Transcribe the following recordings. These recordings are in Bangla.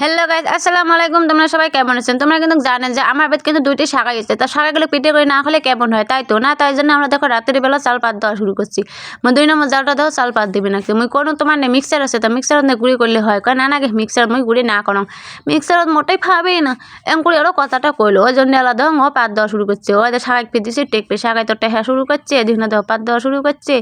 হ্যালো গাইজ আসসালামু আলাইকুম তোমরা সবাই কেমন আছেন? তোমরা কিন্তু জানেন যে আমার বেদ কিন্তু দুইটি শাখা গেছে তা শাখাগুলো পিঠে করে না হলে কেমন হয়? তাই তো? না, তাই জন্য আমরা দেখো রাতের বেলা চাল পাত দেওয়া শুরু করছি। দুই নম্বর জালটা দাও, চাল পাত দিবি নাকি? মুই কোনো তোমার নেই মিক্সার আছে, তা মিক্সারত নে গুড়ি করলে হয়। কয়, না মিক্সার মুই গুড়ি না করো। মিক্সারত মোটেই খাবেই না। এম করে আরও কথাটা কইলো। ওই জন্য আলাদা ও পাত দেওয়া শুরু করছে। ওই শাখায় ফির দিছি, টেকপে শাখায় তো টেহা শুরু করছে। এদিকে দেওয়া পাত দেওয়া শুরু করছে।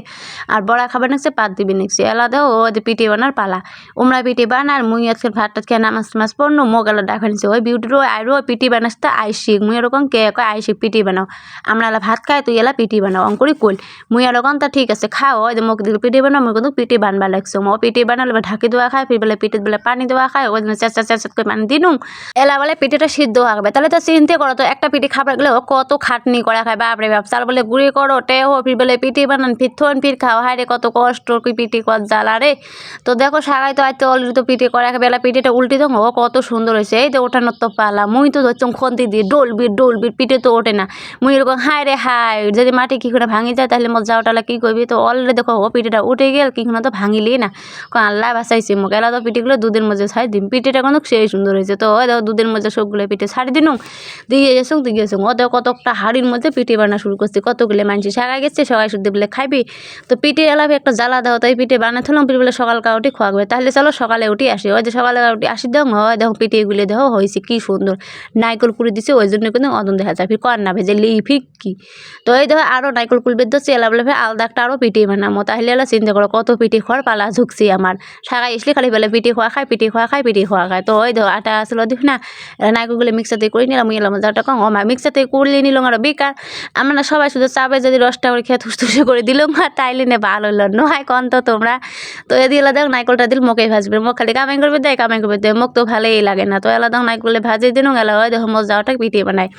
আর বড়া খাবার নিচ্ছে পাত দিবি নিচ্ছে আলাদা ও পিঠে বানার পালা। উমরা পিঠে বানার মুই আজকে ভাত টাত খেয়ে নামাজ টামাজ পড়নো মোগালা ডাকা নিছে। ওই বিউটিরও আইরো পিঠি বানাস তো আই শিখ মুই এরকম কে? কয় আই শিখ পিঠি বানাও আমরা ভাত খাই তুই এলা পিটি বানাও। অঙ্করি কইল মুই এরকম তা ঠিক আছে, খাও। ওই মোক দিল পিঠি বানাও, মুই কিন্তু পিঠি বানবা লাগছে। ও পিটি বানালে ঢাকি দেওয়া খায় ফির বেলে পিঠিত বেলে পানি দেওয়া খায় ওই চেঁচা চেঁচা করে পানি দিনুম এলা বলে পিঠিটা সিদ্ধ হবে তাহলে তো চিনতে করো তো একটা পিঠি খাবার গেলে কত খাটনি করা খায় বাপরে বাপ। চাল বলে গুড়ি করো টেহো ফির বেলে পিঠি বানান ফির থন ফির খাও। হায় রে, কত কষ্ট, কি পিঠি কত জ্বালা রে? তো দেখো সাগাই তো আজকে অলরেডি তো পিঠে করা বেলা পিঠিটা উল্টি তো ও কত সুন্দর হয়েছে। এই তো ওঠানোর তো পালা, মুই তো ধরছম খন্তি দিয়ে ডলবি ডলবি, পিঠে তো ওঠে না। মুই এরকম, হায় রে হায়, যদি মাটি কি করে ভাঙি যায়, তাহলে মোর যাওয়াটালা কি করবি? তো অলরেডি দেখো, ও পিঠেটা উঠে গেল কি তো ভাঙিলি না। কারণ আল্লাহ বাসাইছে মোক এলা তো পিঠেগুলো দুধের মধ্যে ছাড়ি দিম। পিঠেটা কিন্তু সেই সুন্দর হয়েছে। তো ওই দেখো, দুধের মধ্যে সবগুলো পিঠে ছাড়ি দিনুম দিয়ে গেছো দিয়ে গেছো। ও দেখো কতটা হাড়ির মধ্যে পিঠে বানা শুরু করছে। কতগুলো মানছি, সারা গেছে, সবাই শুদ্ধ বলে, খাইবি? তো পিঠে এলাবে একটা জ্বালা দাও, তাই পিঠে বানা থলাম, পিঠে বলে সকাল কাউটি খোয়াবে তাহলে চলো সকালে উঠি আসি। ওই যে সকালে উঠি আসি দাও হয় দেখো পিঠে এগুলি দেখো হয়েছে কি সুন্দর। নাইকল কুড়ি দিছে, ওই জন্য কিন্তু অদন দেখা যায়। ফির না ভেজে লি ফিক কি? তো এই দেখো আরও নাইকল কুলবে তো চেলা বলে আলাদা একটা আরও পিঠে বানামো। তাহলে এলা চিন্তা করো, কত পিঠে খোয়ার পালা ঝুঁকছি আমার। সাগাই আসলে খালি বেলা পিঠে খোয়া খায়, পিঠে খোয়া খায়, পিঠে খোয়া খায়। তো ওই দেখো আটা আসলে দেখ না। নাইকলগুলো মিক্সাতে করে নিলাম এলাম যাটা কম। আমার মিক্সাতে করলে নিলাম আর বেকার। আমরা না সবাই শুধু চাপে যদি রসটা করে খেয়ে থুসথুসে করে দিলাম, আর তাইলে নে ভালো হলো। নয় কন তো তোমরা। তো এদি এলা দেখ নাইকলটা দিল মোকে ভাজবে। মোক খালি কামাই করবে দেয় কামাই করবে দেয় মোক তো ভালোই লাগে না। তো এলা দেখ নাইকলে ভাজে দিন গেল ওই দেখো মোজ যাওয়াটা পিঠে বানায়।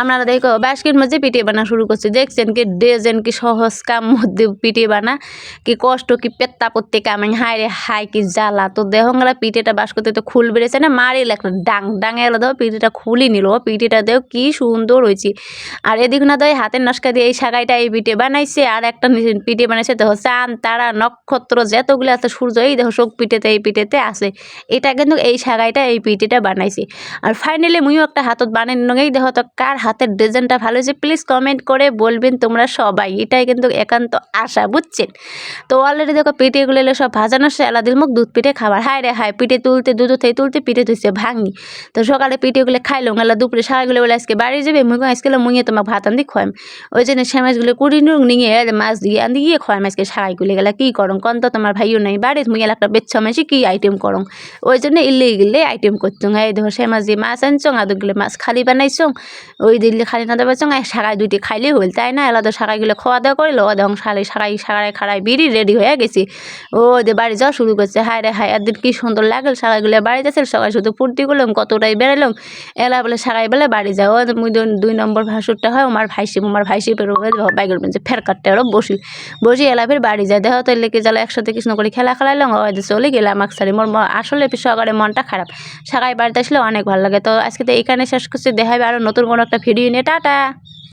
আপনারা দেখো বাসকির মধ্যে পিঠে বানা শুরু করছে। দেখছেন কি ডেজেন কি সহজ কাম মধ্যে পিঠে বানা, কি কষ্ট, কি পেত্তা পত্তে কামাই হাই রে হাই কি জ্বালা। তো গেলা পিঠেটা বাস করতে তো খুল বেড়েছে না মারিল একটা ডাং ডাঙে এলো দেখো পিঠেটা খুলি নিল। পিঠেটা দেখো কি সুন্দর হয়েছে। আর এদিক না দেয় হাতের নস্কা দিয়ে এই শাগাইটা এই পিঠে বানাইছে। আর একটা পিঠে বানাইছে দেখো চাঁদ তারা, নক্ষত্র, যতগুলো আছে সূর্য, এই দেখো শোক পিঠেতে, এই পিঠেতে আছে। এটা কিন্তু এই শাগাইটা এই পিঠেটা বানাইছি। আর ফাইনালি মুইও একটা হাতত বানাই নিলাম দেখো তো কার হাতের ডিজাইনটা ভালো হয়েছে। প্লিজ কমেন্ট করে বলবেন তোমরা সবাই। এটাই কিন্তু একান্ত আশা, বুঝছেন? তো অলরেডি দেখো পিঠেগুলো এলো সব ভাজানো সেলা দিল মুখ দুধ পিঠে খাবার। হায় রে হায়, পিঠে তুলতে দুধ থেকে তুলতে পিঠে তুলছে ভাঙি তো সকালে পিঠেগুলো খাইলো গেলো দুপুরে সারাগুলো বলে আজকে বাড়ি যাবে। মুই আজকে মুইয়ে তোমাকে ভাত আনতে খোয়াম। ওই জন্য সে মাছগুলো কুড়ি নুক নিয়ে মাছ দিয়ে আন দিয়ে খোয়াম। আজকে সারাইগুলো গেলে, কী করং কন তো তোমার ভাইও নাই। বাড়ি মুই একটা বেচ্ছা মাসি কী আইটেম করং ওই জন্য ইল্লে গেলে আইটেম করছং এই দেখো সে দিয়ে মাছ আনছং আর দুগুলো মাছ খালি বানাইছং ওই দিল্লি খালি না দেবেছং এই সারাই দুইটি খাইলেই হইল, তাই না? এলা তো সারাইগুলো খাওয়া দাওয়া করিল ও দেখো সারাই সারাই সারাই খাড়াই বিড়ি রেডি হয়ে গেছি। ও যে বাড়ি যাওয়া শুরু করছে, হায় রে হায় একদিন কি সুন্দর লাগল সারাইগুলো বাড়ি যাচ্ছে সবাই শুধু ফুর্তি করলাম, কতটাই বেড়ালাম এলা বলে, সারাই বেলে বাড়ি যাও মুই দুই- নম্বর ভাসুরটা হয় আমার ভাইসি আমার ভাইসি পেরো বাইকের ফের কাটতে আরও বসি। বসি এলা ফের বাড়ি যায়, দেখো তো লেগে জ্বালা একসাথে কৃষ্ণ করে খেলা খেলাইলাম, ও চলে গেলাম আমাকে সারি মোর আসলে সকালে মনটা খারাপ। সারাই বাড়িতে আসলে অনেক ভালো লাগে। তো আজকে তো এখানে শেষ করছি। দেখাবে আরও নতুন কোনো একটা ভিডিও নিয়ে। টাটা!